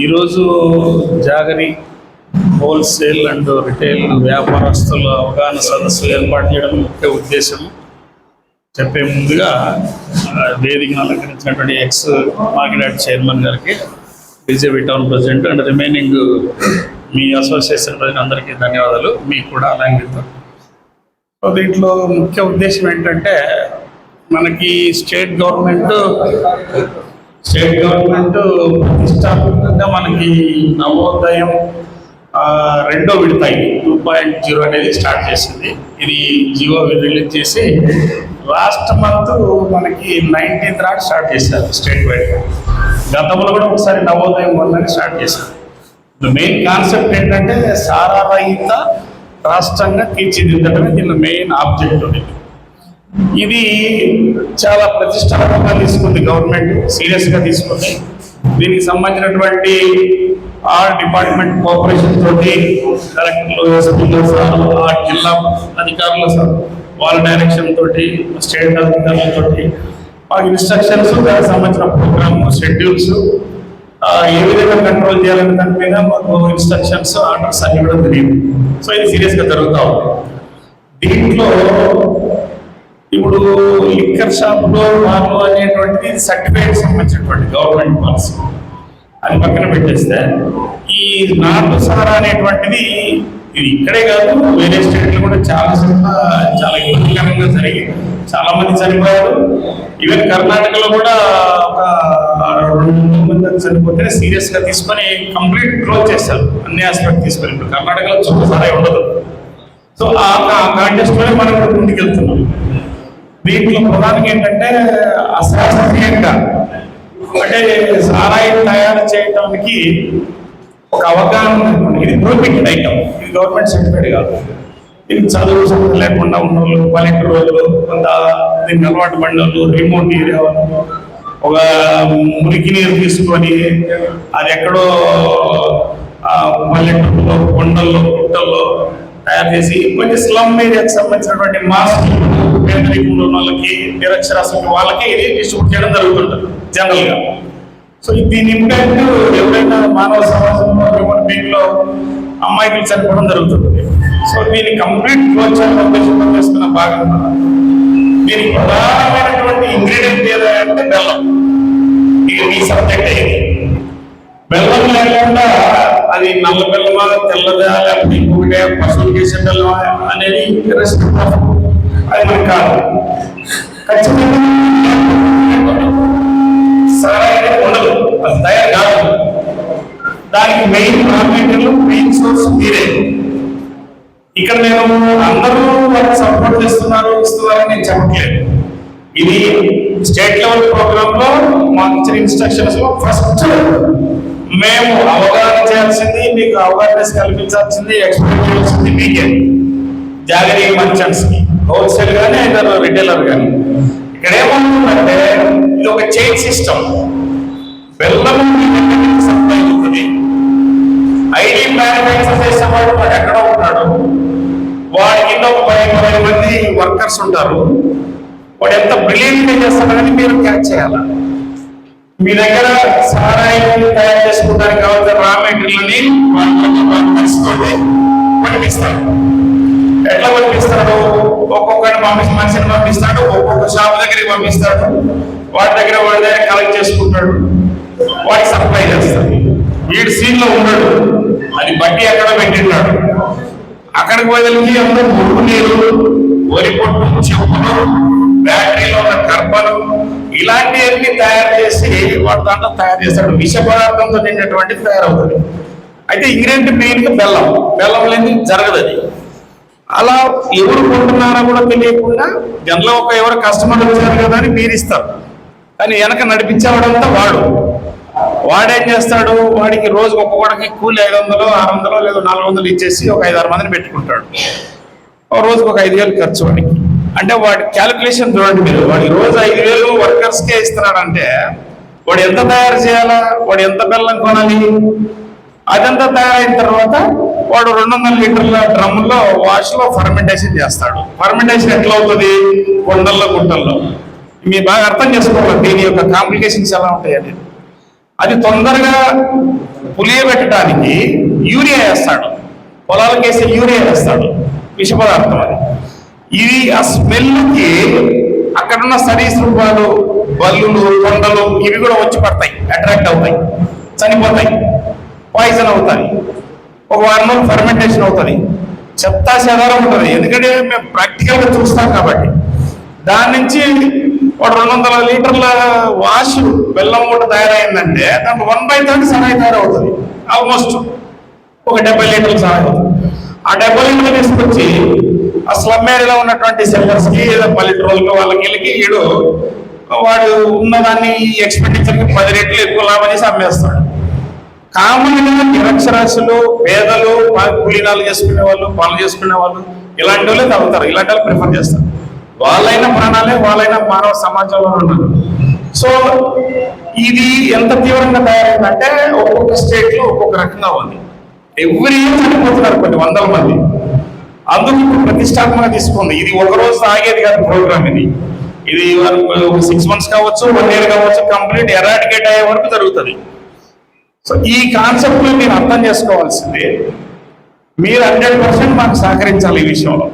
ఈరోజు jaggery wholesale and retail వ్యాపారస్తుల అవగాహన సదస్సు ఏర్పాటు చేయడం ముఖ్య ఉద్దేశం. చెప్పే ముందుగా ఆ, వేదికను అలంకరించినటువంటి ఎక్స్ మార్కెట్ చైర్మన్ గారికి BJP town president and remaining me association ప్రజలు అందరికీ ధన్యవాదాలు. మీకు కూడా అలాగే సో దీంట్లో ముఖ్య ఉద్దేశం ఏంటంటే మనకి స్టేట్ గవర్నమెంట్ స్టేట్ గవర్నమెంట్ ప్రతిష్టాత్మకంగా మనకి నవోదయం రెండో విడతాయి. టూ పాయింట్ జీరో అనేది స్టార్ట్ చేసింది. ఇది జియో రిలీజ్ చేసి లాస్ట్ మంత్ మనకి నైన్టీన్త్ నాడు స్టార్ట్ చేశారు స్టేట్ వైడ్ గతంలో కూడా ఒకసారి నవోదయం వన్ స్టార్ట్ చేశారు. మెయిన్ కాన్సెప్ట్ ఏంటంటే సారా రహిత రాష్ట్రంగా తీర్చిదిద్దడమే దీని మెయిన్ ఆబ్జెక్టివ్ ఇది చాలా ప్రతిష్టాత్మకంగా తీసుకుంది గవర్నమెంట్ సీరియస్గా తీసుకుంది. దీనికి సంబంధించినటువంటి ఆర్ డిపార్ట్మెంట్ కోఆపరేషన్ తోటి కలెక్టర్లు ఎస్పీలు సార్ ఆ జిల్లా అధికారులు సార్ వాళ్ళ డైరెక్షన్ తోటి స్టేట్ అధికారుల తోటి మాకు ఇన్స్ట్రక్షన్స్ దానికి సంబంధించిన ప్రోగ్రామ్ షెడ్యూల్స్ ఏ విధంగా కంట్రోల్ చేయాలనే దాని మీద మాకు ఇన్స్ట్రక్షన్స్ ఆర్డర్స్ అన్ని కూడా తెలియదు. సో ఇది సీరియస్గా జరుగుతూ ఉంది. దీంట్లో ఇప్పుడు లిక్కర్ షాప్లో వాళ్ళు అనేటువంటిది సర్టిఫైడ్ సంబంధించినటువంటి గవర్నమెంట్ పాలసీ అది పక్కన పెట్టేస్తే ఈ నాటు సారా అనేటువంటిది ఇది ఇక్కడే కాదు వేరే స్టేట్లో కూడా చాలా చోట్ల చాలా ఇబ్బందికరంగా జరిగి చాలా మంది చనిపోయారు. ఈవెన్ కర్ణాటకలో కూడా ఒక రెండు మంది చనిపోతే సీరియస్గా తీసుకొని కంప్లీట్ క్లోజ్ చేశారు. అన్ని ఆస్పెక్ట్ తీసుకొని. ఇప్పుడు కర్ణాటకలో చూసారా ఉండదు సో ఆ కాంటెస్ట్లోనే మనం ముందుకెళ్తున్నాం. దీంట్లో ప్రధానంగా ఏంటంటే అశాస్త్రీయంగా అంటే సారాయి తయారు చేయడానికి ఒక అవగాహన ఇది ప్రొహిబిటెడ్ ఐటమ్. ఇది గవర్నమెంట్ సర్టిఫైడ్ కాదు. దీనికి చదువు సంబంధం లేకుండా ఉన్న వాళ్ళు పల్లెటూరు వాళ్ళు కొంత దీనికి అలవాటు పడిన వాళ్ళు రిమోట్ ఏరియా వాళ్ళు ఒక మురికి నీరు తీసుకొని అది ఎక్కడో పల్లెటూరులో కొండల్లో గుట్టల్లో తయారు చేసి కొంచెం స్లమ్ ఏరియాకి సంబంధించినటువంటి మాస్క్ పేదరికంలో ఉన్న వాళ్ళకి నిరక్షరాస్యులకి వాళ్ళకి ఇది డిస్ట్రిబ్యూట్ చేయడం జరుగుతుంటుంది జనరల్గా. సో దీని ఇంపాక్ట్ ఎవరైనా మానవ సమాజంలో హ్యూమన్ బీయింగ్లో అమ్మాయికి చనిపోవడం జరుగుతుంది. సో దీన్ని కంప్లీట్ క్లోజ్ చేయాలని చేస్తున్న భాగం దీనికి ప్రధానమైనటువంటి ఇంగ్రీడియంట్ ఏదంటే బెల్లం. ఇది మీ సబ్జెక్ట్ ఇది. బెల్లం లేకుండా అది నల్ల పిల్లవా తెల్లదా లేకపోతే ఇంకొకటే పశువులు చేసే పిల్లవా అనేది ఇంట్రెస్ట్ అది మనకి కాదు. ఖచ్చితంగా ఉండదు. అది తయారు కాదు. దానికి మెయిన్ రా మెయిన్ సోర్స్ మీరే. ఇక్కడ నేను అందరూ వాళ్ళకి సపోర్ట్ చేస్తున్నారు ఇస్తున్నారని నేను చెప్పట్లేదు. ఇది స్టేట్ లెవెల్ ప్రోగ్రామ్లో మాకు ఇచ్చిన ఇన్స్ట్రక్షన్స్లో ఫస్ట్ మేము అవగాహన చేయాల్సింది మీకు అవేర్నెస్ కల్పించాల్సింది ఎక్స్ప్లెయిన్ చేయాల్సింది మీకే. జాగరీ మర్చెంట్స్కి. హోల్సేల్ కానీ ఐదర్ రిటైలర్ కానీ ఇక్కడ ఏమంటుందంటే ఇది ఒక చైన్ సిస్టమ్ బెల్లం సప్లై అవుతుంది. ఐడి మ్యానుఫ్యాక్చర్ వాడు ఎక్కడ ఉంటాడు? వాడి కింద ఒక పది పది మంది వర్కర్స్ ఉంటారు. వాడు ఎంత బ్రిలియంట్గా చేస్తాడని మీరు క్యాచ్ చేయాలి? మీ దగ్గర సారాయి తయారు చేసుకోవడానికి కావాల్సిన రా మెటీరియల్ని పంపిస్తుంది పంపిస్తాడు ఎట్లా పంపిస్తాడు ఒక్కొక్కరిని పంపించి మనిషిని పంపిస్తాడు ఒక్కొక్క షాప్ దగ్గరికి పంపిస్తాడు. వాటి దగ్గర వాడి దగ్గర కలెక్ట్ చేసుకుంటాడు. వాడికి సప్లై చేస్తాడు. వీడు సీన్లో ఉన్నాడు అది బట్టి ఎక్కడ పెట్టింటాడు. అక్కడికి వదిలింది అందరూ మురుగు నీరు వరి పొట్టు చెప్పులు బ్యాటరీలో ఉన్న కర్పలు ఇలాంటివన్నీ తయారు చేసి వాడు దాంట్లో తయారు చేస్తాడు విష పదార్థంతో నిండినటువంటి తయారవుతుంది. అయితే ఇంగ్రీడియంట్ మెయిన్గా బెల్లం. బెల్లం లేని జరగదు అది. అలా ఎవరు కొంటున్నారో కూడా తెలియకుండా జనలో ఒక ఎవరు కస్టమర్ వచ్చారు కదా అని మీరు ఇస్తారు. కానీ వెనక నడిపించేవాడంతా వాడు. వాడేం చేస్తాడు? వాడికి రోజు ఒక్కొక్కడికి కూలి ఐదు వందలు ఆరు వందలు లేదా నాలుగు వందలు ఇచ్చేసి ఒక ఐదు ఆరు మందిని పెట్టుకుంటాడు. ఒక రోజుకి ఒక ఐదు వేలు ఖర్చు వాడికి. అంటే వాడి క్యాలిక్యులేషన్ చూడండి మీరు. వాడి రోజు ఐదు వేలు వర్కర్స్కే ఇస్తున్నాడంటే వాడు ఎంత తయారు చేయాలా? వాడు ఎంత బెల్లం కొనాలి? అదంతా తయారైన తర్వాత వాడు రెండు వందల లీటర్ల డ్రమ్లో వాష్లో ఫర్మెంటేషన్ చేస్తాడు. ఫర్మెంటేషన్ ఎట్లా అవుతుంది కొండల్లో గుట్టల్లో. మీరు బాగా అర్థం చేసుకోవాలి. దీని యొక్క కాంప్లికేషన్స్ ఎలా ఉంటాయి అనేది అది తొందరగా పులియబెట్టడానికి యూరియా వేస్తాడు. పొలాలకు వేసే యూరియా వేస్తాడు. విష పదార్థం అది. ఇది ఆ స్మెల్కి అక్కడున్న సరీసృపాలు బల్లులు కొండలు ఇవి కూడా వచ్చి పడతాయి అట్రాక్ట్ అవుతాయి చనిపోతాయి పాయిజన్ అవుతాయి ఒక వారం రోజులు ఫర్మెంటేషన్ అవుతుంది చెత్తా చెదారం ఉంటుంది ఎందుకంటే మేము ప్రాక్టికల్గా చూస్తాం కాబట్టి. దాని నుంచి ఒక రెండు వందల లీటర్ల వాష్ బెల్లం మూట తయారైందంటే దాంట్లో వన్ బై థర్టీ సహాయ తయారవుతుంది ఆల్మోస్ట్ ఒక డెబ్బై లీటర్ల సహాయం అవుతుంది. ఆ డబ్బులను తీసుకొచ్చి ఆ స్లమ్ ఏరియాలో ఉన్నటువంటి సెల్లర్స్కి ఏదో పల్లెటూరులకు వాళ్ళకి వీళ్ళకి వీడు వాడు ఉన్నదాన్ని ఎక్స్పెండిచర్కి పది రెట్లు ఎక్కువ లాభనేసి అమ్మేస్తాడు. కామన్ నిరక్షరాశులు పేదలు పా- కూలీనాలు చేసుకునే వాళ్ళు పనులు చేసుకునే వాళ్ళు ఇలాంటి వాళ్ళే తగ్గుతారు ఇలాంటి వాళ్ళు ప్రిఫర్ చేస్తారు. వాళ్ళైన ప్రాణాలే వాళ్ళైన మానవ సమాజంలో ఉన్నారు. సో ఇది ఎంత తీవ్రంగా తయారైందంటే ఒక్కొక్క స్టేట్లో ఒక్కొక్క రకంగా ఉంది. ఎవ్రీ ఇయర్ చనిపోతున్నారు కొన్ని వందల మంది? అందుకు ప్రతిష్టాత్మక తీసుకుంది. ఇది ఒక రోజు ఆగేది కాదు ప్రోగ్రామ్ ఇది. ఇది ఒక సిక్స్ మంత్స్ కావచ్చు వన్ ఇయర్ కావచ్చు కంప్లీట్ ఎరాడికేట్ అయ్యే వరకు జరుగుతుంది. సో ఈ కాన్సెప్ట్ మీరు అర్థం చేసుకోవాల్సింది మీరు హండ్రెడ్ పర్సెంట్ మాకు సహకరించాలి ఈ విషయంలో.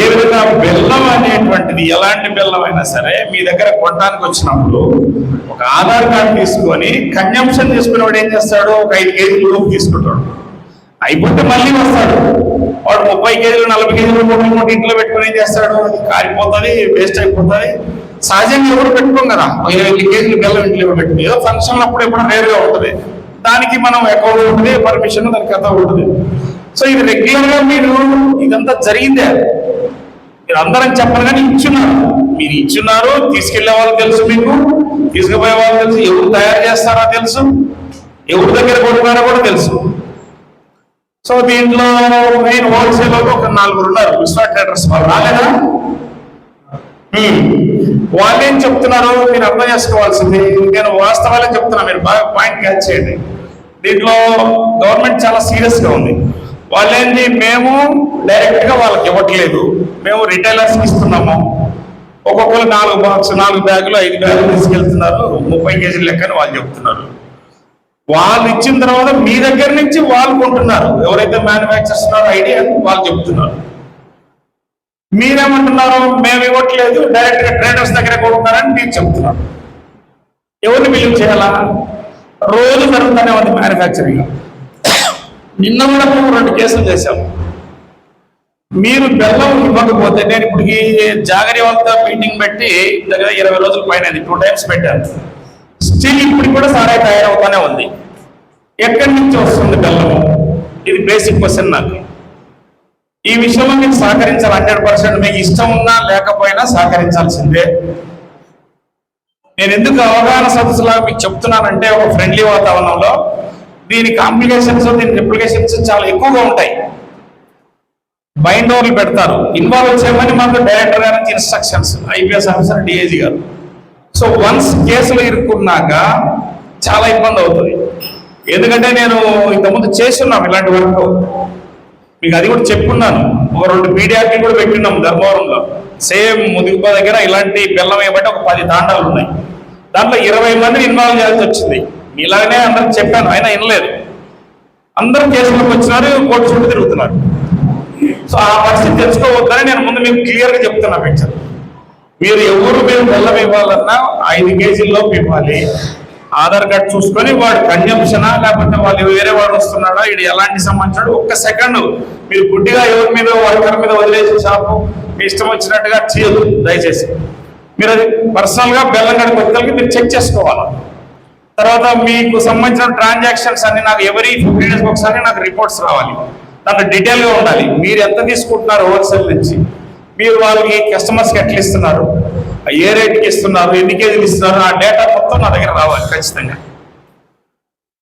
ఏ విధంగా బెల్లం అనేటువంటిది ఎలాంటి బెల్లం అయినా సరే మీ దగ్గర కొనడానికి వచ్చినప్పుడు ఒక ఆధార్ కార్డు తీసుకొని కన్జంప్షన్ తీసుకునేవాడు ఏం చేస్తాడు? ఒక ఐదు కేజీలు లోపు తీసుకుంటాడు. అయిపోతే మళ్ళీ వస్తాడు. వాడు ముప్పై కేజీలు నలభై కేజీలు మూడు మూడు ఇంట్లో పెట్టుకుని ఏం చేస్తాడు? అది కారిపోతుంది వేస్ట్ అయిపోతుంది. సహజంగా ఎవరు పెట్టుకోం కదా? ఒక ఇరవై కేజీలు బెల్లం ఇంట్లో పెట్టుకుని ఏదో ఫంక్షన్ అప్పుడు ఎప్పుడు రేరుగా ఉంటుంది. దానికి మనం అకౌంట్ ఉంటుంది పర్మిషన్ దానికి కథ ఉంటుంది. సో ఇది రెగ్యులర్గా మీరు ఇదంతా జరిగిందే. మీరు అందరం చెప్పరు కానీ ఇచ్చున్నారు. మీరు ఇచ్చున్నారు తీసుకెళ్ళే వాళ్ళు తెలుసు మీకు తీసుకుపోయే వాళ్ళు తెలుసు ఎవరు తయారు చేస్తారో తెలుసు ఎవరి దగ్గర కొడుతున్నారో కూడా తెలుసు. సో దీంట్లో మెయిన్ హోల్సేల్ ఒక నలుగురు ఉన్నారు. విశ్వ ట్రేడర్స్ వాళ్ళు రాలేదా? వాళ్ళు ఏం చెప్తున్నారు? మీరు అర్థం చేసుకోవాల్సింది. నేను వాస్తవాలే చెప్తున్నా. మీరు బాగా పాయింట్ క్యాచ్ చేయండి. దీంట్లో గవర్నమెంట్ చాలా సీరియస్గా ఉంది. వాళ్ళేంటి మేము డైరెక్ట్గా వాళ్ళకి ఇవ్వట్లేదు. మేము రిటైలర్స్ ఇస్తున్నాము. ఒక్కొక్కరు నాలుగు బాక్స్ నాలుగు బ్యాగులు ఐదు బ్యాగులు తీసుకెళ్తున్నారు. ముప్పై కేజీల లెక్కని వాళ్ళు చెప్తున్నారు. వాళ్ళు ఇచ్చిన తర్వాత మీ దగ్గర నుంచి వాళ్ళు కొంటున్నారు. ఎవరైతే మ్యానుఫ్యాక్చర్స్ ఉన్నారో ఐడియా వాళ్ళు చెప్తున్నారు. మీరేమంటున్నారు మేము ఇవ్వట్లేదు డైరెక్ట్గా ట్రేడర్స్ దగ్గర కొంటున్నారని మీరు చెప్తున్నారు. ఎవరిని బిలీవ్ చేయాలా? రోజు జరుగుతూనే ఉంది మ్యానుఫ్యాక్చరింగ్ నిన్న కూడా మేము రెండు కేసులు చేశాము. మీరు బెల్లం ఇవ్వకపోతే నేను ఇప్పుడు ఈ జాగరి వాళ్ళతో మీటింగ్ పెట్టి దగ్గర ఇరవై రోజుల పైన టూ టైమ్స్ పెట్టాను. స్టిల్ ఇప్పుడు కూడా సారాయి తయారవుతానే ఉంది. ఎక్కడి నుంచి వస్తుంది బెల్లము? ఇది బేసిక్ క్వశ్చన్ నాకు. ఈ విషయంలో మీకు సహకరించాలి హండ్రెడ్ పర్సెంట్ మీకు ఇష్టం ఉన్నా లేకపోయినా సహకరించాల్సిందే. నేను ఎందుకు అవగాహన సదస్సులా మీకు చెప్తున్నానంటే ఒక ఫ్రెండ్లీ వాతావరణంలో దీని కాంప్లికేషన్స్ దీని రిప్లికేషన్స్ చాలా ఎక్కువగా ఉంటాయి. బైండ్ ఓవర్లు పెడతారు. ఇన్వాల్వ్ చేయమని మాకు డైరెక్టర్ గారి నుంచి ఇన్స్ట్రక్షన్స్ ఐపీఎస్ ఆఫీసర్ డిఐజీ గారు. సో వన్స్ కేసులు ఇరుక్కున్నాక చాలా ఇబ్బంది అవుతుంది. ఎందుకంటే నేను ఇంతకుముందు చేస్తున్నాం ఇలాంటి వర్క్ మీకు అది కూడా చెప్పున్నాను. ఒక రెండు పీడియాకి కూడా పెట్టినాం ధర్మవరంలో. సేమ్ ముదిగుప దగ్గర ఇలాంటి బెల్లం ఏమంటే ఒక పది తాండాలు ఉన్నాయి. దాంట్లో ఇరవై మందిని ఇన్వాల్వ్ చేయాల్సి వచ్చింది. ఇలాగనే అందరికి చెప్పాను అయినా వినలేదు. అందరూ కేసులకు వచ్చినారు కోర్టు చుట్టూ తిరుగుతున్నారు. సో ఆ పరిస్థితి తెలుసుకోవద్దని నేను ముందు మీకు క్లియర్గా చెప్తున్నా పిక్చర్ మీరు ఎవరు మీరు బెల్లం ఇవ్వాలన్నా ఐదు కేజీల్లోపు ఇవ్వాలి. ఆధార్ కార్డ్ చూసుకొని వాడు కన్జంప్షనా లేకపోతే వాళ్ళు వేరే వాడు వస్తున్నాడా ఇది ఎలాంటి సంబంధించాడు ఒక్క సెకండ్ మీరు గుడ్డిగా ఎవరి మీద వర్కర్ మీద వదిలేసి షాపు మీ ఇష్టం వచ్చినట్టుగా చేయదు దయచేసి. మీరు అది పర్సనల్గా బెల్లం గడి కొత్తలకి మీరు చెక్ చేసుకోవాలి. తర్వాత మీకు సంబంధించిన ట్రాన్సాక్షన్స్ అన్ని నాకు ఎవరి ఫిఫ్టీ డేస్ ఒకసారి నాకు రిపోర్ట్స్ రావాలి. దాంట్లో డీటెయిల్గా ఉండాలి. మీరు ఎంత తీసుకుంటున్నారు హోల్సేల్ నుంచి. మీరు వాళ్ళకి కస్టమర్స్కి ఎట్లా ఇస్తున్నారు? ఏ రేట్కి ఇస్తున్నారు? ఎన్ని కేజీలు ఇస్తున్నారు? ఆ డేటా మొత్తం నా దగ్గర రావాలి ఖచ్చితంగా.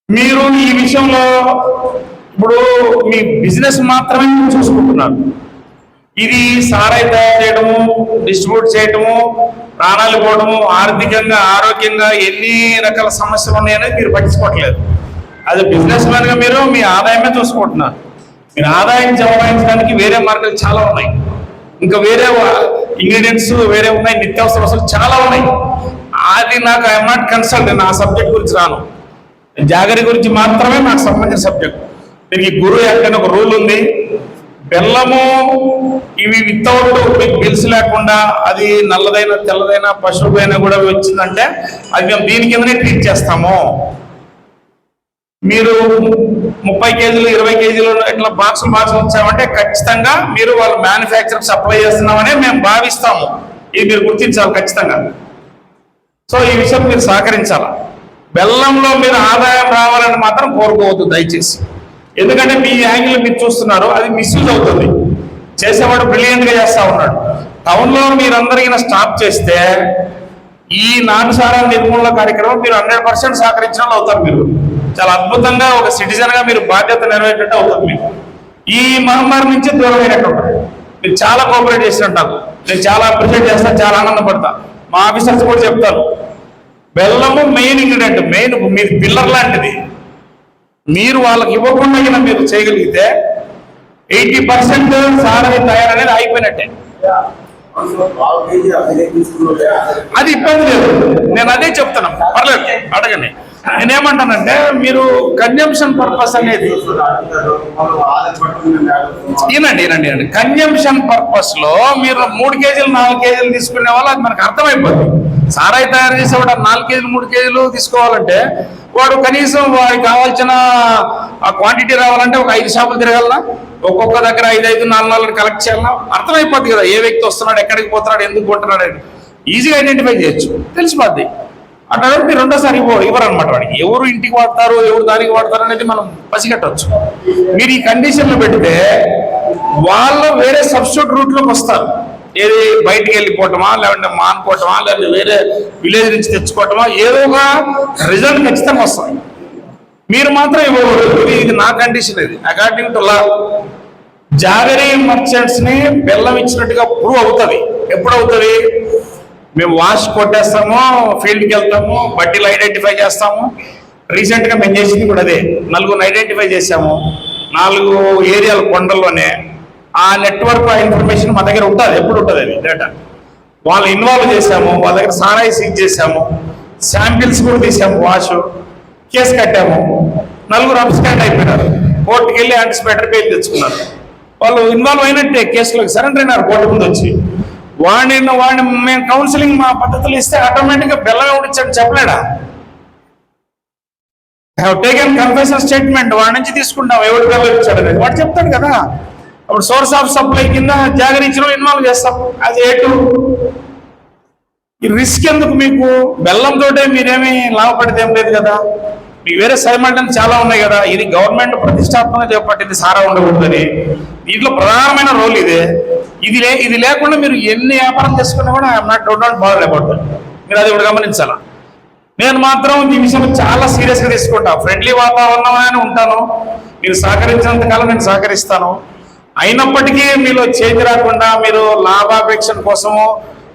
మీరు ఈ విషయంలో ఇప్పుడు మీ బిజినెస్ మాత్రమే చూసుకుంటున్నారు. ఇది సారాయి తయారు చేయడము డిస్ట్రిబ్యూట్ చేయడము ప్రాణాలు పోవడము ఆర్థికంగా ఆరోగ్యంగా ఎన్ని రకాల సమస్యలు ఉన్నాయనేది మీరు పట్టించుకోవట్లేదు. అది బిజినెస్ మ్యాన్గా మీరు మీ ఆదాయమే చూసుకుంటున్నారు. మీరు ఆదాయం సంపాదించడానికి వేరే మార్గాలు చాలా ఉన్నాయి. ఇంకా వేరే ఇంగ్రీడియంట్స్ వేరే ఉన్నాయి నిత్యావసర వస్తువులు చాలా ఉన్నాయి. అది నాకు ఐఎమ్ నాట్ కన్సల్ట్ నేను ఆ సబ్జెక్ట్ గురించి రాను. జాగరి గురించి మాత్రమే నాకు సంబంధించిన సబ్జెక్ట్ దీనికి గురువు యాక్ట్ ఒక రూల్ ఉంది. బెల్లము ఇవి వితౌట్ మీకు బిల్స్ లేకుండా అది నల్లదైనా తెల్లదైనా పశువుపైన కూడా వచ్చిందంటే అది మేము దీని కిందనే ట్రీట్ చేస్తాము. మీరు ముప్పై కేజీలు ఇరవై కేజీలు ఇట్లా బాక్సులు బాక్సులు వచ్చామంటే ఖచ్చితంగా మీరు వాళ్ళ మ్యానుఫ్యాక్చర్ సప్లై చేస్తున్నామని మేము భావిస్తాము. ఇది మీరు గుర్తించాలి ఖచ్చితంగా. సో ఈ విషయం మీరు సహకరించాలి? బెల్లంలో మీరు ఆదాయం రావాలని మాత్రం కోరుకోవద్దు దయచేసి. ఎందుకంటే మీ యాంగిల్ మీరు చూస్తున్నారు అది మిస్యూజ్ అవుతుంది. చేసేవాడు బ్రిలియంట్గా చేస్తా ఉన్నాడు. టౌన్లో మీరందరికీ స్టాప్ చేస్తే ఈ నాటుసారా నిర్మూలన కార్యక్రమం మీరు హండ్రెడ్ పర్సెంట్ సహకరించిన వాళ్ళు అవుతారు మీరు. చాలా అద్భుతంగా ఒక సిటిజన్గా మీరు బాధ్యత నెరవేటట్టు అవుతుంది మీకు. ఈ మహమ్మారి నుంచి దూరమైనట్టు ఉంటుంది. మీరు చాలా కోఆపరేట్ చేసినట్టు నాకు నేను చాలా అప్రిషియేట్ చేస్తాను చాలా ఆనందపడతా. మా ఆఫీసర్స్ కూడా చెప్తారు. బెల్లము మెయిన్ ఇంగ్రీడియంట్ మెయిన్ మీరు పిల్లర్ లాంటిది. మీరు వాళ్ళకి ఇవ్వకుండా మీరు చేయగలిగితే ఎయిటీ పర్సెంట్ సారీ తయారనేది అయిపోయినట్టే. అది ఇబ్బంది లేదు. నేను అదే చెప్తున్నాను పర్లేదు అడగండి. నేనేమంటానంటే మీరు కన్జంప్షన్ పర్పస్ అనేది ఏనండి ఏనండి ఏనండి కన్జంప్షన్ పర్పస్లో మీరు మూడు కేజీలు నాలుగు కేజీలు తీసుకునే వాళ్ళు అది మనకు అర్థమైపోతుంది సారాయి తయారు చేసేవాడు నాలుగు కేజీలు మూడు కేజీలు తీసుకోవాలంటే వాడు కనీసం వాడికి కావాల్సిన క్వాంటిటీ రావాలంటే ఒక ఐదు షాపులు తిరగలనా? ఒక్కొక్క దగ్గర ఐదు ఐదు నాలుగు నాలుగు కలెక్ట్ చేయాలన్నా అర్థమైపోద్ది కదా ఏ వ్యక్తి వస్తున్నాడు ఎక్కడికి పోతున్నాడు ఎందుకు కొంటున్నాడు అని ఈజీగా ఐడెంటిఫై చేయొచ్చు. తెలిసిపోద్ది. అట్లాంటి మీరు రెండోసారి ఇవ్వరు అనమాట వాడికి. ఎవరు ఇంటికి వాడతారు ఎవరు దానికి వాడతారు అనేది మనం పసిగట్టవచ్చు మీరు ఈ కండిషన్లో పెడితే వాళ్ళు వేరే సబ్స్టిట్యూట్ రూట్లోకి వస్తారు. ఏది బయటికి వెళ్ళిపోవటమా లేదంటే మానుకోవటమా లేదంటే వేరే విలేజ్ నుంచి తెచ్చుకోవటమా ఏదో ఒక రిజల్ట్ ఖచ్చితంగా వస్తుంది మీరు మాత్రం ఇవ్వకూడదు. ఇది ఇది నా కండిషన్ ఇది. అకార్డింగ్ టు లా జాగరీ మర్చెంట్స్ని బెల్లం ఇచ్చినట్టుగా ప్రూవ్ అవుతుంది. ఎప్పుడు అవుతుంది? మేము వాష్ కొట్టేస్తాము ఫీల్డ్కి వెళ్తాము బట్టీలు ఐడెంటిఫై చేస్తాము. రీసెంట్గా మేము చేసింది కూడా అదే. నలుగురిని ఐడెంటిఫై చేసాము నాలుగు ఏరియాల కొండల్లోనే. ఆ నెట్వర్క్ ఆ ఇన్ఫర్మేషన్ మా దగ్గర ఉంటుంది ఎప్పుడు ఉంటుంది అది డేటా వాళ్ళు ఇన్వాల్వ్ చేసాము వాళ్ళ దగ్గర సారాయి సీజ్ చేసాము శాంపిల్స్ కూడా తీసాము వాష్ కేసు కట్టాము. నలుగురు అబ్స్కాండ్ అయిపోయినారు. కోర్టుకి వెళ్ళి యాంటిసిపేటర్ బెయిల్ తెచ్చుకున్నారు. వాళ్ళు ఇన్వాల్వ్ అయినట్టే కేసులోకి సరెండర్ అయినారు కోర్టు ముందు వచ్చి. వాడిని వాడిని మేము కౌన్సిలింగ్ మా పద్ధతులు ఇస్తే ఆటోమేటిక్గా బెల్లం ఉండొచ్చాడు చెప్పలేడా? హ్యావ్ టేకెన్ కన్ఫెషన్ స్టేట్మెంట్ వాడి నుంచి తీసుకుంటాం ఎవరు బెల్లం ఇచ్చాడు అనేది. వాడు చెప్తాడు కదా. అప్పుడు సోర్స్ ఆఫ్ సప్లై కింద జాగరించడం ఇన్వాల్వ్ చేస్తాం. అది ఏటు ఈ రిస్క్ ఎందుకు మీకు? బెల్లంతో మీరేమీ లాభపడితే ఏం లేదు కదా. మీకు వేరే సైమంటన్ చాలా ఉన్నాయి కదా. ఇది గవర్నమెంట్ ప్రతిష్టాత్మకంగా చేపట్టింది సారా ఉండకూడదని. దీంట్లో ప్రధానమైన రోల్ ఇదే. ఇది లే ఇది లేకుండా మీరు ఎన్ని వ్యాపారం చేసుకున్నా కూడా ఐఎమ్ నాట్ డోంట్ నాట్ బాధ అబౌట్ మీరు అది కూడా గమనించాలా? నేను మాత్రం ఈ విషయం చాలా సీరియస్గా తీసుకుంటా. ఫ్రెండ్లీ వాతావరణం అని ఉంటాను. మీరు సహకరించినంత కాలం నేను సహకరిస్తాను. అయినప్పటికీ మీలో చేతి రాకుండా మీరు లాభాపేక్ష కోసము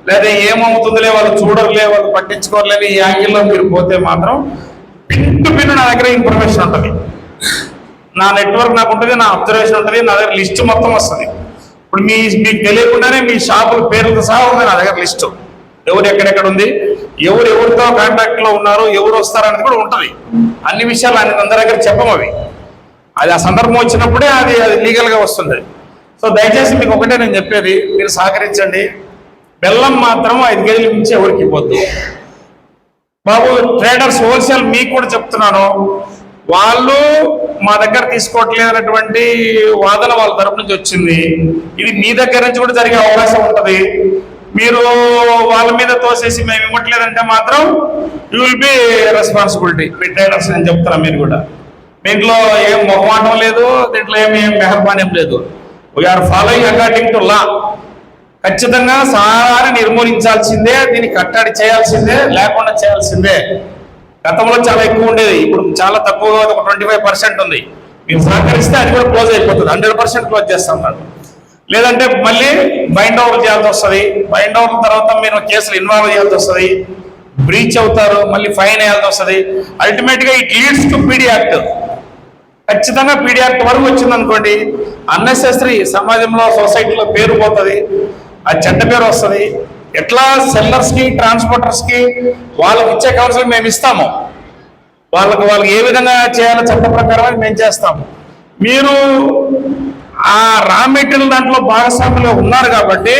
లేదా ఏమవుతుందిలే వాళ్ళు చూడరులే వాళ్ళు పట్టించుకోరులే ఈ యాంగిల్లో మీరు పోతే మాత్రం పిన్ పిన్ నా దగ్గర ఇన్ఫర్మేషన్ ఉంటుంది. నా నెట్వర్క్ నాకు ఉంటుంది నా అబ్జర్వేషన్ ఉంటుంది నా దగ్గర లిస్ట్ మొత్తం వస్తుంది. ఇప్పుడు మీ మీకు తెలియకుండానే మీ షాపుల పేర్లతో సహా ఉంది నా దగ్గర లిస్టు. ఎవరు ఎక్కడెక్కడ ఉంది? ఎవరు ఎవరితో కాంటాక్ట్లో ఉన్నారు? ఎవరు వస్తారు అనేది కూడా ఉంటుంది. అన్ని విషయాలు అన్ని అందరి దగ్గర చెప్పం అవి. అది ఆ సందర్భం వచ్చినప్పుడే అది అది లీగల్గా వస్తుంది. సో దయచేసి మీకు ఒకటే నేను చెప్పేది. మీరు సహకరించండి. బెల్లం మాత్రం ఐదు కేజీల మించి ఎవరికి ఇవ్వద్దు. బాబు ట్రేడర్స్ హోల్సేల్ మీకు కూడా చెప్తున్నాను. వాళ్ళు మా దగ్గర తీసుకోవట్లేదు అన్నటువంటి వాదన వాళ్ళ తరపు నుంచి వచ్చింది. ఇది మీ దగ్గర నుంచి కూడా జరిగే అవకాశం ఉంటుంది. మీరు వాళ్ళ మీద తోసేసి మేము ఇవ్వట్లేదంటే మాత్రం యూ విల్ బి రెస్పాన్సిబిలిటీ మీ అని చెప్తున్నా మీరు కూడా. దీంట్లో ఏం మొహమాటం లేదు దీంట్లో ఏమి మెహర్బాన్ లేదు. We're following according to law ఖచ్చితంగా సారాన్ని నిర్మూలించాల్సిందే దీన్ని కట్టడి చేయాల్సిందే లేకుండా చేయాల్సిందే. గతంలో చాలా ఎక్కువ ఉండేది. ఇప్పుడు చాలా తక్కువగా ఒక ట్వంటీ ఫైవ్ పర్సెంట్ ఉంది. మీరు సహకరిస్తే అది కూడా క్లోజ్ అయిపోతుంది. హండ్రెడ్ పర్సెంట్ క్లోజ్ చేస్తాం మనం. లేదంటే మళ్ళీ బైండ్ ఓవర్ చేయాల్సి వస్తుంది. బైండ్ ఓవర్ తర్వాత మీరు కేసులు ఇన్వాల్వ్ చేయాల్సి వస్తుంది. బ్రీచ్ అవుతారు. మళ్ళీ ఫైన్ వేయాల్సి వస్తుంది. అల్టిమేట్గా it leads to PD act. ఖచ్చితంగా పీడీ యాక్ట్ వరకు వచ్చింది అనుకోండి అన్నెసెసరీ సమాజంలో సొసైటీలో పేరు పోతుంది. ఆ చెడ్డ పేరు వస్తుంది. ఎట్లా సెల్లర్స్కి ట్రాన్స్పోర్టర్స్కి వాళ్ళకి ఇచ్చే కౌన్సిలింగ్ మేము ఇస్తాము. వాళ్ళకి వాళ్ళకి ఏ విధంగా చేయాలో చట్ట ప్రకారం మేము చేస్తాము. మీరు ఆ రా మెటీరియల్ దాంట్లో భాగస్వాములు ఉన్నారు కాబట్టి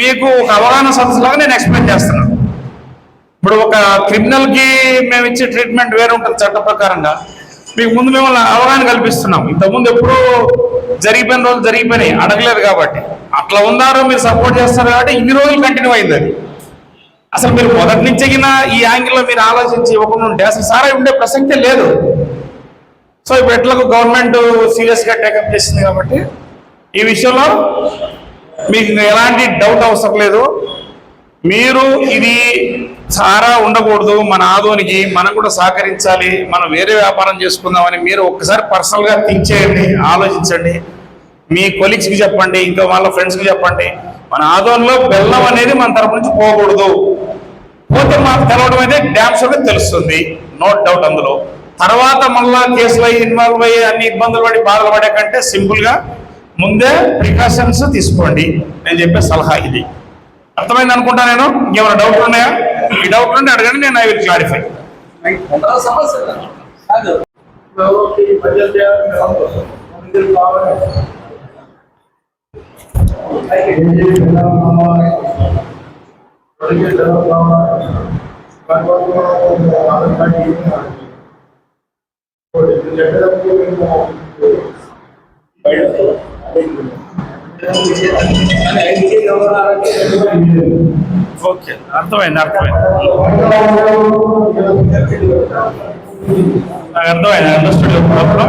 మీకు ఒక అవగాహన సదస్సులాగా నేను ఎక్స్ప్లెయిన్ చేస్తున్నాను ఇప్పుడు ఒక క్రిమినల్కి మేము ఇచ్చే ట్రీట్మెంట్ వేరే ఉంటుంది చట్ట ప్రకారంగా. మీకు ముందు మేము అవగాహన కల్పిస్తున్నాం ఇంతకుముందు ఎప్పుడూ జరిగిపోయిన రోజులు జరిగిపోయినాయి. అడగలేదు కాబట్టి. అట్లా ఉన్నారు మీరు సపోర్ట్ చేస్తారు కాబట్టి ఇన్ని రోజులు కంటిన్యూ అయింది అది. అసలు మీరు మొదటి నుంచి ఈ యాంగిల్లో మీరు ఆలోచించి ఇవ్వకుండా ఉంటే అసలు సారా ఉండే ప్రసక్తే లేదు. సో ఇప్పుడు ఎట్లకు గవర్నమెంట్ సీరియస్గా టేకప్ చేసింది కాబట్టి ఈ విషయంలో మీకు ఎలాంటి డౌట్ అవసరం లేదు. మీరు ఇది సారా ఉండకూడదు. మన ఆదోనికి మనం కూడా సహకరించాలి. మనం వేరే వ్యాపారం చేసుకుందామని మీరు ఒక్కసారి పర్సనల్గా థింక్ చేయండి ఆలోచించండి. మీ కొలీగ్స్కి చెప్పండి ఇంకా వాళ్ళ ఫ్రెండ్స్కి చెప్పండి. మన ఆదోన్లో బెల్లం అనేది మన తరపు నుంచి పోకూడదు. పోతే మాకు తెలవడం అయితే డ్యామ్స్ అనేది తెలుస్తుంది. నో డౌట్ అందులో. తర్వాత మళ్ళా కేసులో ఇన్వాల్వ్ అయ్యి అన్ని ఇబ్బందులు పడి బాధలు పడే కంటే సింపుల్గా ముందే ప్రికాషన్స్ తీసుకోండి. నేను చెప్పే సలహా ఇది. అర్థమైంది అనుకుంటా నేను? ఇంకేమైనా డౌట్లు ఉన్నాయా? ఈ డౌట్ ఉంటే అడగండి నేను ఐ విల్ క్లారిఫై ఓకే అర్థమైంది అర్థమైంది నాకు అర్థమైంది అండర్స్టూడ్ ప్రాబ్లం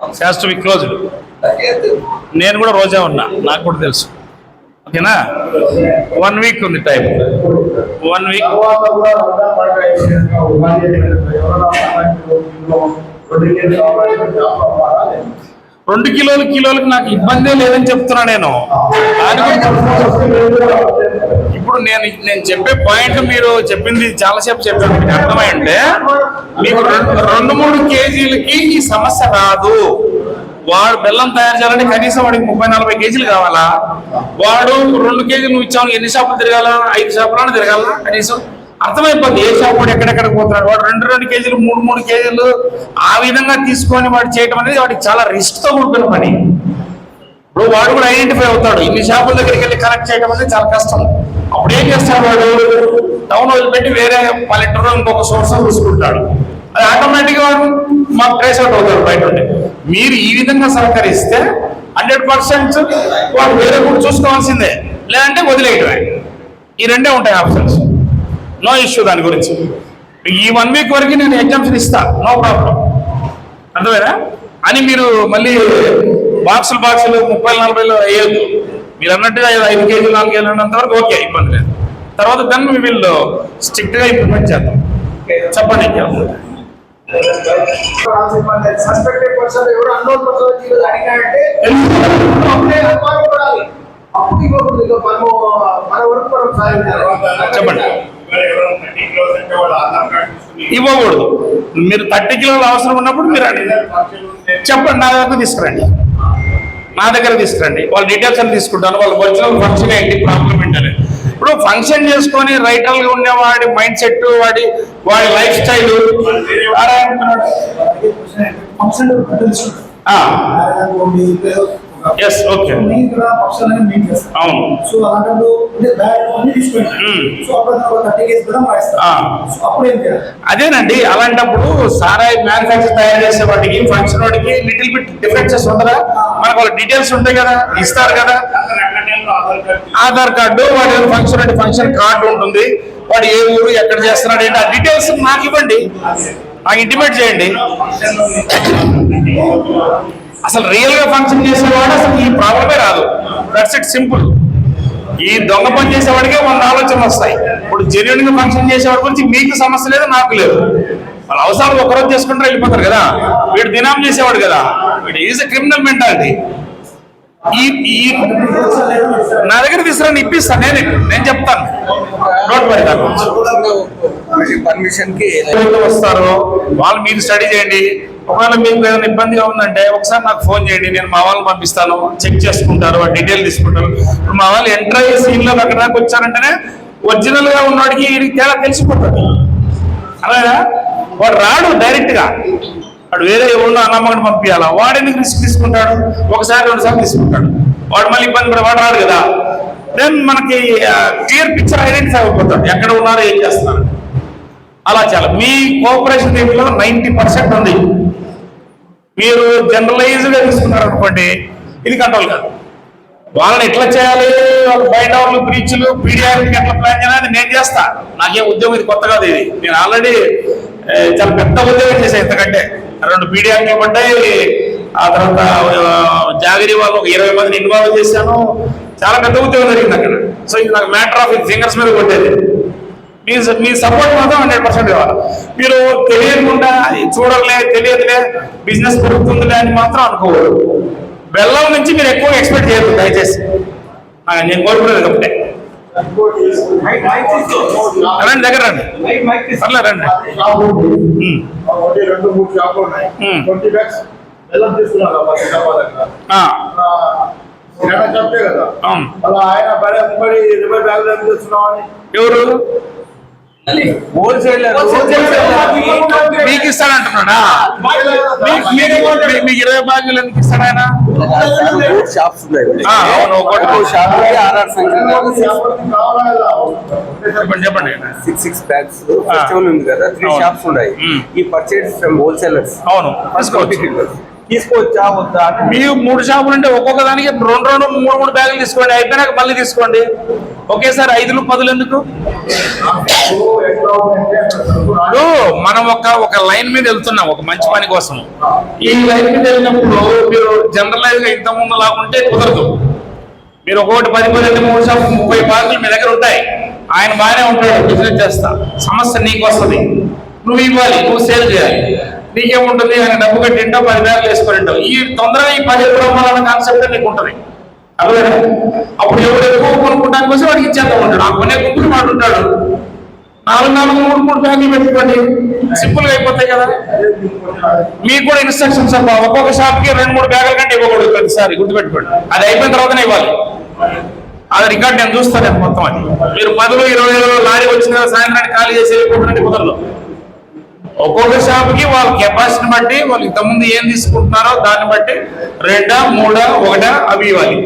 శాస్త్ర వీక్ క్లోజ్డ్ నేను కూడా రోజా ఉన్నా నాకు కూడా తెలుసు. ఓకేనా? వన్ వీక్ ఉంది టైం వన్ వీక్ రెండు కిలోలు కిలోలకు నాకు ఇబ్బందే లేదని చెప్తున్నా నేను. దాని గురించి ఇప్పుడు నేను నేను చెప్పే పాయింట్ మీరు చెప్పింది చాలాసేపు చెప్పాను మీకు అర్థమై ఉంటే మీకు రెండు మూడు కేజీలకి ఈ సమస్య రాదు. వాడు బెల్లం తయారు చేయాలంటే కనీసం వాడికి ముప్పై నలభై కేజీలు కావాలా? వాడు రెండు కేజీలు నువ్వు ఇచ్చావు ఎన్ని షాపులు తిరగాల? ఐదు షాపులను తిరగాల? కనీసం అర్థమైపోద్ది ఏ షాప్ వాడు ఎక్కడెక్కడ పోతున్నాడు? వాడు రెండు రెండు కేజీలు మూడు మూడు కేజీలు ఆ విధంగా తీసుకొని వాడు చేయటం అనేది వాడికి చాలా రిస్క్తో కూడుకున్న పని. ఇప్పుడు వాడు కూడా ఐడెంటిఫై అవుతాడు. ఇన్ని షాపుల దగ్గరికి వెళ్ళి కనెక్ట్ చేయడం అనేది చాలా కష్టం. అప్పుడు ఏం చేస్తాడు వాడు? టౌన్ వదిలిపెట్టి వేరే పల్లెటూరు ఇంకొక సోర్స్ చూసుకుంటాడు అది ఆటోమేటిక్ వాడు మాకు ట్రేస్ అవుట్ అవుతాడు బయట ఉండి మీరు ఈ విధంగా సహకరిస్తే హండ్రెడ్ పర్సెంట్ వాడు వేరే కూడా చూసుకోవాల్సిందే. లేదంటే వదిలేయటమే ఈ రెండే ఉంటాయి ఆప్షన్స్ నో ఇష్యూ దాని గురించి. ఈ వన్ వీక్ వరకు నేను ఎగ్జామ్షన్ ఇస్తా. నో ప్రాబ్లం అర్థమేనా అని మీరు మళ్ళీ బాక్సులు బాక్సులు ముప్పై నలభైలో వేయద్దు మీరు అన్నట్టుగా ఐదు కేజీలు నాలుగు కేజీలు ఉన్నంత వరకు ఓకే ఇబ్బంది లేదు. తర్వాత దాన్ని వీళ్ళు స్ట్రిక్ట్గా ఇంప్లిమెంట్ చేద్దాం. చెప్పండి చెప్పండి. ఇవ్వకూడదు. మీరు థర్టీ కిలోలు అవసరం ఉన్నప్పుడు మీరు. చెప్పండి నా దగ్గర తీసుకురండి. నా దగ్గర తీసుకురండి. వాళ్ళ డీటెయిల్స్ అని తీసుకుంటాను. వాళ్ళ ఒరిజినల్ ఫంక్షన్ ఏంటి? ప్రాబ్లం ఏంటని ఇప్పుడు ఫంక్షన్ చేసుకొని రైటల్గా ఉండే వాడి మైండ్ సెట్ వాడి వాడి life style. Function yes okay అవును. సో అలాంటప్పుడు చేయాలి? అదేనండి అలాంటప్పుడు సారాయి మ్యానుఫ్యాక్చర్ తయారు చేసే వాటికి ఫంక్షన్ వాడికి లిటిల్ బిట్ డిఫరెన్సెస్ ఉండదా? మనకు వాళ్ళ డీటెయిల్స్ ఉంటాయి కదా ఇస్తారు కదా. ఆధార్ కార్డు వాడి ఫంక్షన్ అంటే ఫంక్షన్ కార్డు ఉంటుంది. వాడు ఏ ఊరు ఎక్కడ చేస్తున్నాడు ఏంటి ఆ డీటెయిల్స్ నాకు ఇవ్వండి. నాకు ఇంటిమేట్ చేయండి. అసలు రియల్గా ఫంక్షన్ చేసేవాడు అసలు ఈ ప్రాబ్లమే రాదు దట్స్ ఇట్ సింపుల్ ఈ దొంగ పని చేసేవాడికే వంద ఆలోచనలు వస్తాయి ఇప్పుడు జెన్యున్గా ఫంక్షన్ చేసేవాడి గురించి మీకు సమస్య లేదు నాకు లేదు వాళ్ళ అవసరాలు ఒకరోజు చేసుకుంటారు వెళ్ళిపోతారు కదా వీడు దినాం చేసేవాడు కదా వీడు ఈజ్ ఎ క్రిమినల్ మెంటాలిటీ ఈ నా దగ్గర తీసుకురాని ఇప్పిస్తాను నేను నేను చెప్తాను నోట్ వరీ పర్మిషన్కి వస్తారో వాళ్ళు మీరు స్టడీ చేయండి ఒకవేళ మీకు ఏదైనా ఇబ్బందిగా ఉందంటే ఒకసారి నాకు ఫోన్ చేయండి నేను మా వాళ్ళని పంపిస్తాను. చెక్ చేసుకుంటారు ఆ డీటెయిల్ తీసుకుంటారు. ఇప్పుడు మా వాళ్ళు ఎంటర్ అయ్యే సీన్లో అక్కడ దాకా వచ్చారంటేనే ఒరిజినల్గా ఉన్నవాడికి వీడికి తేడా తెలిసిపోతుంది? అలాగా? వాడు రాడు డైరెక్ట్గా వాడు వేరే ఎవరినో అన్నమ్మని పంపించాలా? వాడు ఎందుకు రిస్క్ తీసుకుంటాడు? ఒకసారి రెండు సార్లు తీసుకుంటాడు. వాడు మళ్ళీ ఇబ్బంది కూడా వాడు రాడు కదా. దెన్ మనకి క్లియర్ పిక్చర్ ఐడెంటిఫై అయిపోతాడు. ఎక్కడ ఉన్నారో ఏం చేస్తున్నారు. అలా చాలా. మీ కోఆపరేషన్ దీంట్లో నైంటీ పర్సెంట్ ఉంది. మీరు జనరలైజ్డ్గా తీసుకున్నారు అనుకోండి ఇది కంట్రోల్ కాదు. వాళ్ళని ఎట్లా చేయాలి? వాళ్ళు బయట వాళ్ళు బ్రీచ్లు పీడియాకి ఎట్లా ప్లాన్ చేయాలి అది నేను చేస్తా. నాకేం ఉద్యోగం ఇది కొత్త కాదు ఇది. నేను ఆల్రెడీ చాలా పెద్ద ఉద్యోగం చేశాను ఇంతకంటే. రెండు పీడియాకి పడ్డాయి ఆ తర్వాత జాగిరి వాళ్ళు ఒక ఇరవై మందిని ఇన్వాల్వ్ చేశాను. చాలా పెద్ద ఉద్యోగం జరిగింది అక్కడ. సో ఇది నాకు మ్యాటర్ ఆఫ్ ఫింగర్స్ మీద కొట్టేది. మీ మీ సపోర్ట్ మాత్రం హండ్రెడ్ పర్సెంట్ కావాలి. మీరు తెలియకుండా చూడలే తెలియదులే బిజినెస్ పెరుగుతుందిలే అని మాత్రం అనుకోవద్దు బెల్లం నుంచి మీరు ఎక్కువ ఎక్స్పెక్ట్ చేయొద్దు దయచేసి. నేను కోరుకునేది ఒకటే. రండి దగ్గర రండి. పర్లేదు రండి. రెండు మూడు షాపులు ఉన్నాయి. ట్వంటీ బ్యాగ్స్ బెల్లం తీసుకున్నారు కదా అలా ఆయన ముప్పై ఇరవై బ్యాగులు ఎవరు? మీకు ఇస్తాడంటున్నాడా? మీకు- ఇరవై బాధ్యులు ఎందుకు ఇస్తాడు ఆయన షాప్స్? చెప్పండి సిక్స్ సిక్స్ బ్యాగ్స్ ఫెస్టివల్ ఉంది కదా త్రీ. షాప్స్ ఉన్నాయి. ఈ పర్చేస్ ఫ్రమ్ హోల్సేలర్స్ అవును తీసుకోవచ్చు. తీసుకోవచ్చా వద్దా? మీరు మూడు షాపులు ఉంటే ఒక్కొక్క దానికి రెండు రెండు మూడు మూడు బ్యాగులు తీసుకోండి. అయిపోయినాక మళ్ళీ తీసుకోండి. ఒకేసారి ఐదులు పదులు ఎందుకు? ఇప్పుడు మనం ఒక ఒక లైన్ మీద వెళ్తున్నాం ఒక మంచి పని కోసం. ఈ లైన్ మీద వెళ్ళినప్పుడు మీరు జనరలైజ్గా ఇంత ముందు లాగుంటే కుదరదు. మీరు ఒకటి పది పది మూడు శాతం ముప్పై పార్కులు మీ దగ్గర ఉంటాయి. ఆయన బాగానే ఉంటాడు బిజినెస్ చేస్తా. సమస్య నీకు వస్తుంది. నువ్వు ఇవ్వాలి నువ్వు సేల్ చేయాలి. నీకేముంటుంది? ఆయన డబ్బు కట్టింటావు పది బ్యాగులు వేసుకొని ఈ తొందరగా ఈ పది అవ్వాలన్న కాన్సెప్ట్ నీకు ఉంటుంది అదే అప్పుడు ఎవరు ఎక్కువ కొనుక్కోవడానికి వస్తే వాడికి ఇచ్చేద్దాం ఉంటాడు ఆ కొనే గుంపులు వాడు ఉంటాడు. నాలుగు నాలుగు మూడు మూడు బ్యాగులు పెట్టుకోండి. సింపుల్గా అయిపోతాయి కదా. మీకు కూడా ఇన్స్ట్రక్షన్స్ అబ్బా. ఒక్కొక్క షాప్కి రెండు మూడు బ్యాగుల కంటే ఇవ్వకూడదు ప్రతిసారి గుర్తుపెట్టుకోండి. అది అయిపోయిన తర్వాతనే ఇవ్వాలి. అది రికార్డ్ నేను చూస్తాను మొత్తం అది. మీరు పదులు ఇరవై లారీ వచ్చిన సాయంత్రానికి ఖాళీ చేసి వెళ్ళిపోతుంటే కుదరదు. ఒక్కొక్క షాప్కి వాళ్ళ కెపాసిటీని బట్టి వాళ్ళు ఇంతకుముందు ఏం తీసుకుంటున్నారో దాన్ని బట్టి రెండా మూడా ఒకటా అవి ఇవ్వాలి.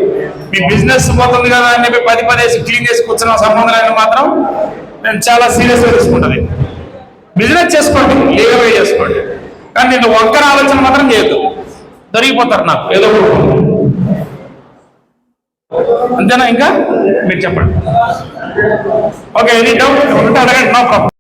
మీ బిజినెస్ పోతుంది కదా అని చెప్పి పది పదేసి క్లీన్ చేసి కూర్చున్న సంబంధం మాత్రం నేను చాలా సీరియస్గా తీసుకుంటుంది. బిజినెస్ చేసుకోండి లీగల్గా చేసుకోండి. కానీ నేను ఒక్కరి ఆలోచన మాత్రం చేయొద్దు. దొరికిపోతారు నాకు ఏదో అంతేనా ఇంకా? మీరు చెప్పండి. ఓకే ఎనీ డౌట్ ఉంటే అడగండి నో ప్రాబ్లం